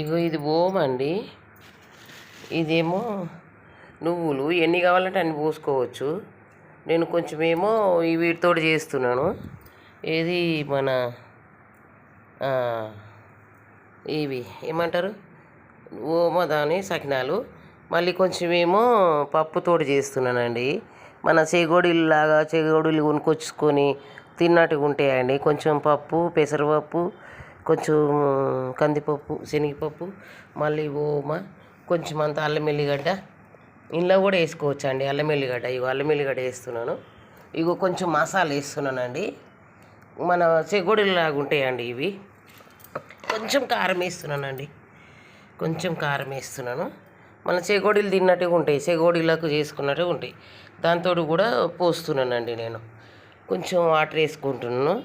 ఇగో ఇది ఓం అండి ఇదేమో నువ్వులు ఎన్ని కావాలంటే అన్ని పోసుకోవచ్చు. నేను కొంచెమేమో వీటితో చేస్తున్నాను. ఏది మన ఇవి ఏమంటారు? ఓమదాని సకినాలు. మళ్ళీ కొంచెమేమో ఏమో పప్పుతోటి చేస్తున్నానండి. మన చెగోడీలాగా చెగోడీలు కొనుకొచ్చుకొని తిన్నట్టుగా ఉంటాయండి కొంచెం పప్పు పెసరపప్పు కొంచెం కందిపప్పు శనగపప్పు మళ్ళీ ఓమ కొంచెం అంత అల్లం ఎల్లిగడ్డ. ఇంట్లో కూడా వేసుకోవచ్చు అండి అల్లం ఎల్లిగడ్డ. ఇగో అల్లం ఎల్లిగడ్డ వేస్తున్నాను. ఇగో కొంచెం మసాలా వేస్తున్నానండి. మన చెగుడులాగా ఉంటాయండి ఇవి. కొంచెం కారం వేస్తున్నానండి. కొంచెం కారం వేస్తున్నాను. మన చెగోడీలు తిన్నట్టుగా ఉంటాయి. చెగోడీలకు చేసుకున్నట్టుగా ఉంటాయి. దాంతో కూడా పోస్తున్నానండి నేను. కొంచెం వాటర్ వేసుకుంటున్నాను.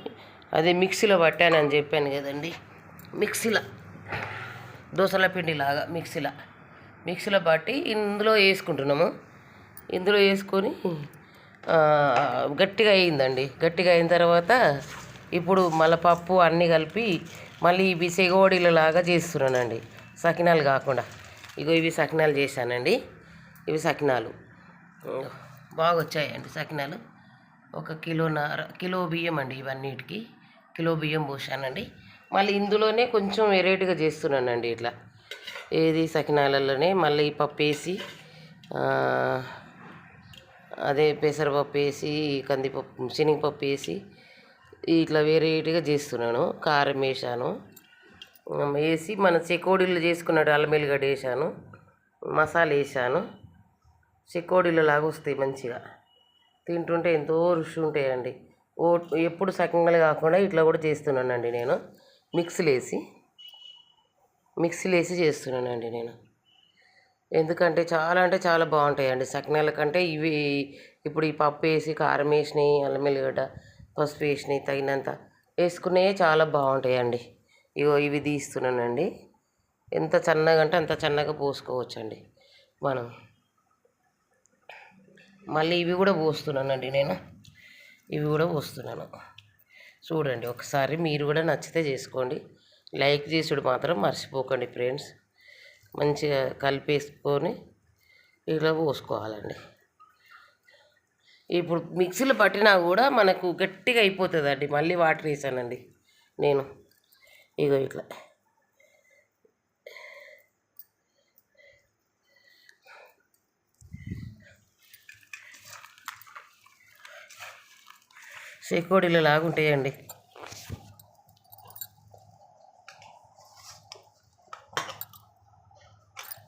అదే మిక్సీలో పట్టానని చెప్పాను కదండి. మిక్సీలో దోసల పిండి లాగా మిక్సీలో. మిక్సీలో పట్టి ఇందులో వేసుకుంటున్నాము. ఇందులో వేసుకొని గట్టిగా అయిందండి. గట్టిగా అయిన తర్వాత ఇప్పుడు మళ్ళీ పప్పు అన్నీ కలిపి మళ్ళీ ఇవి సెగోడీలలాగా చేస్తున్నానండి. సకినాలు కాకుండా. ఇగో ఇవి సకినాలు చేశానండి. ఇవి సకినాలు. బాగా వచ్చాయండి సకినాలు. ఒక కిలోన్నర కిలో బియ్యం అండి ఇవన్నిటికి. కిలో బియ్యం పోసానండి. మళ్ళీ ఇందులోనే కొంచెం వెరైటీగా చేస్తున్నానండి ఇట్లా. ఏది సకినాలలోనే మళ్ళీ ఈ పప్పు వేసి అదే పెసరపప్పు వేసి కందిపప్పు శనగపప్పు వేసి ఇట్లా వెరైటీగా చేస్తున్నాను. కారం వేసాను. వేసి మన చెకోడీలు చేసుకున్నాడు అల్లం ఎల్లిగడ్డ వేసాను. మసాలా వేసాను. చెకోడీలు లాగా వస్తాయి మంచిగా. తింటుంటే ఎంతో రుచి ఉంటాయండి. ఓ ఎప్పుడు సకంగా కాకుండా ఇట్లా కూడా చేస్తున్నానండి నేను. మిక్సీలు వేసి మిక్సీలు వేసి చేస్తున్నానండి నేను. ఎందుకంటే చాలా అంటే చాలా బాగుంటాయండి. సకినాల కంటే ఇవి ఇప్పుడు ఈ పప్పు వేసి కారం వేసినాయి అల్లం ఎల్లిగడ్డ పసుపు వేసినాయి తగినంత వేసుకునే చాలా బాగుంటాయండి. ఇగో ఇవి తీస్తున్నానండి. ఎంత చన్నగా అంటే అంత చన్నగా పోసుకోవచ్చండి మనం. మళ్ళీ ఇవి కూడా పోస్తున్నానండి నేను. ఇవి కూడా పోస్తున్నాను. చూడండి ఒకసారి మీరు కూడా నచ్చితే చేసుకోండి. లైక్ చేసుడు మాత్రం మర్చిపోకండి ఫ్రెండ్స్. మంచిగా కలిపేసుకొని ఇలా పోసుకోవాలండి. ఇప్పుడు మిక్సీలు పట్టినా కూడా మనకు గట్టిగా అయిపోతుందండి. మళ్ళీ వాటర్ వేసానండి నేను. ఇగో ఇట్లా. చెకోడీలు లాగుంటాయండి.